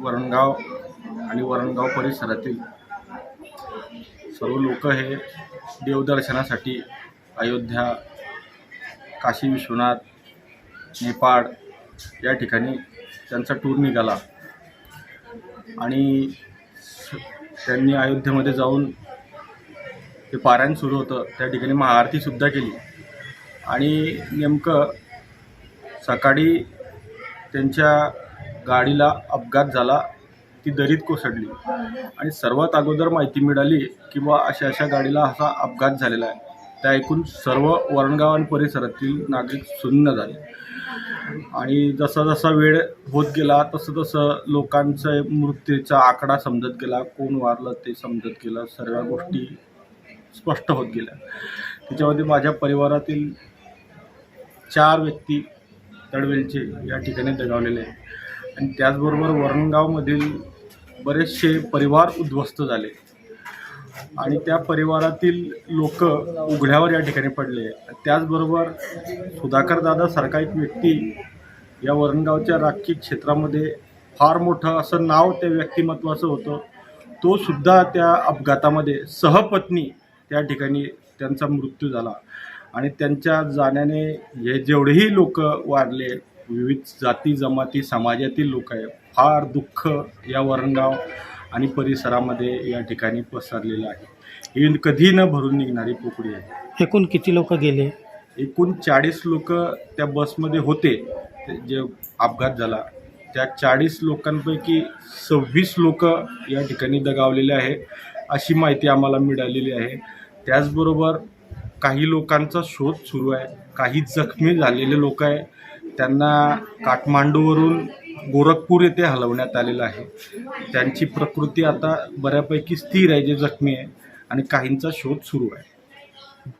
वरणगाव आणि वरणगाव परिसरातील सर्व लोक हे देवदर्शनासाठी अयोध्या काशी विश्वनाथ नेपाळ या ठिकाणी त्यांचा टूर निघाला. आणि स- त्यांनी अयोध्येमध्ये जाऊन ते पारायण सुरू होतं. त्या ठिकाणी महाआरतीसुद्धा केली. आणि नेमकं सकाळी त्यांच्या गाडीला अपघात झाला ती दरीत कोसळली. आणि सर्वात अगोदर माहिती मिळाली की बा अशा अशा गाडीला असा अपघात झालेला आहे. त्या ऐकून सर्व वरणगाव आणि परिसरातील नागरिक सुन्न झाले. आणि जसा जसा वेळ होत गेला तसं तसं लोकांचं मृत्यूचा आकडा समजत गेला. कोण वारलं ते समजत गेलं. सर्व गोष्टी स्पष्ट होत गेल्या. त्याच्यामध्ये माझ्या परिवारातील चार व्यक्ती तडवेलचे या ठिकाणी दगावलेले आहेत. आणि त्याचबरोबर वरणगावमधील बरेचसे परिवार उद्ध्वस्त झाले. आणि त्या परिवारातील लोक उघड्यावर या ठिकाणी पडले. त्याचबरोबर सुधाकर एक व्यक्ती या वरणगावच्या राखी क्षेत्रामध्ये फार मोठं असं नाव त्या व्यक्तिमत्वाचं होतं. तो सुद्धा त्या अपघातामध्ये सहपत्नी त्या ठिकाणी त्यांचा मृत्यू झाला. आणि त्यांच्या जाण्याने हे जेवढेही लोक वारले विविध जाती जमाती समाजातील लोक आहे फार दुःख या वरणगाव आणि परिसरामध्ये या ठिकाणी पसरलेलं आहे. ही कधी न भरून निघणारी पोकळी आहे. एकूण किती लोक गेले? एकूण चाळीस लोक त्या बसमध्ये होते. ते जे अपघात झाला. त्या चाळीस लोकांपैकी सव्वीस लोक या ठिकाणी दगावलेले आहे. अशी माहिती आम्हाला मिळालेली आहे. त्याचबरोबर काही लोकांचा शोध सुरू आहे. काही जखमी झालेले लोक आहे. त्यांना काठमांडूवरून गोरखपूर येथे हलवण्यात आलेलं आहे. त्यांची प्रकृती आता बऱ्यापैकी स्थिर आहे जे जखमी आहे आणि काहींचा शोध सुरू आहे.